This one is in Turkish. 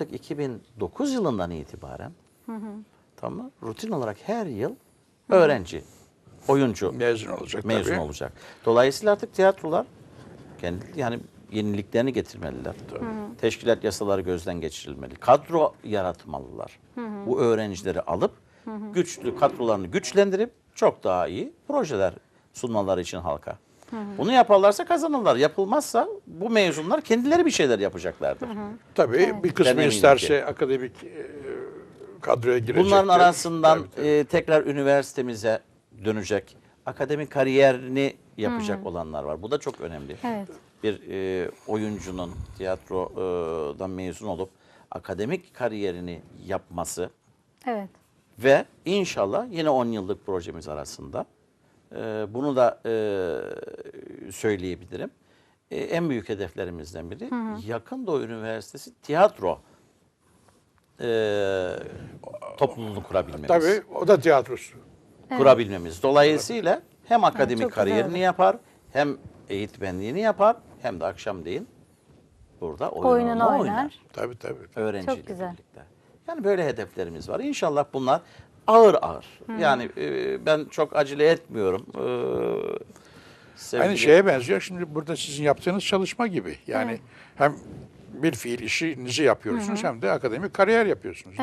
artık 2009 yılından itibaren tamam mı? rutin olarak her yıl öğrenci, oyuncu Mezun olacak mezun tabii. olacak. Dolayısıyla artık tiyatrolar kendi yani yeniliklerini getirmeliler. Teşkilat yasaları gözden geçirilmeli. Kadro yaratmalılar. Bu öğrencileri alıp güçlü kadrolarını güçlendirip çok daha iyi projeler sunmaları için halka. Bunu yaparlarsa kazanırlar. Yapılmazsa bu mezunlar kendileri bir şeyler yapacaklardır. Tabii bir kısmı Ben eminim isterse ki. akademik e, kadroya girecek. Bunların arasından Tabii, tabii. e, tekrar üniversitemize dönecek, akademik kariyerini yapacak olanlar var. Bu da çok önemli. Evet. Bir e, oyuncunun tiyatrodan mezun olup akademik kariyerini yapması Evet. ve inşallah yine 10 yıllık projemiz arasında e, bunu da e, söyleyebilirim. E, en büyük hedeflerimizden biri Yakın Doğu Üniversitesi tiyatro e, topluluğunu kurabilmemiz. Tabii o da tiyatrosu. Kurabilmemiz. Dolayısıyla hem akademik kariyerini yapar, hem eğitmenliğini yapar, hem de akşamleyin burada Oyununu oynar. oynar. Tabii tabii. Öğrenciyle Çok güzel. birlikte. Yani böyle hedeflerimiz var. İnşallah bunlar ağır ağır. Yani e, ben çok acele etmiyorum. Ee, Aynı şeye benziyor. Şimdi burada sizin yaptığınız çalışma gibi. Yani hem bir fiil işinizi yapıyorsunuz hem de akademik kariyer yapıyorsunuz.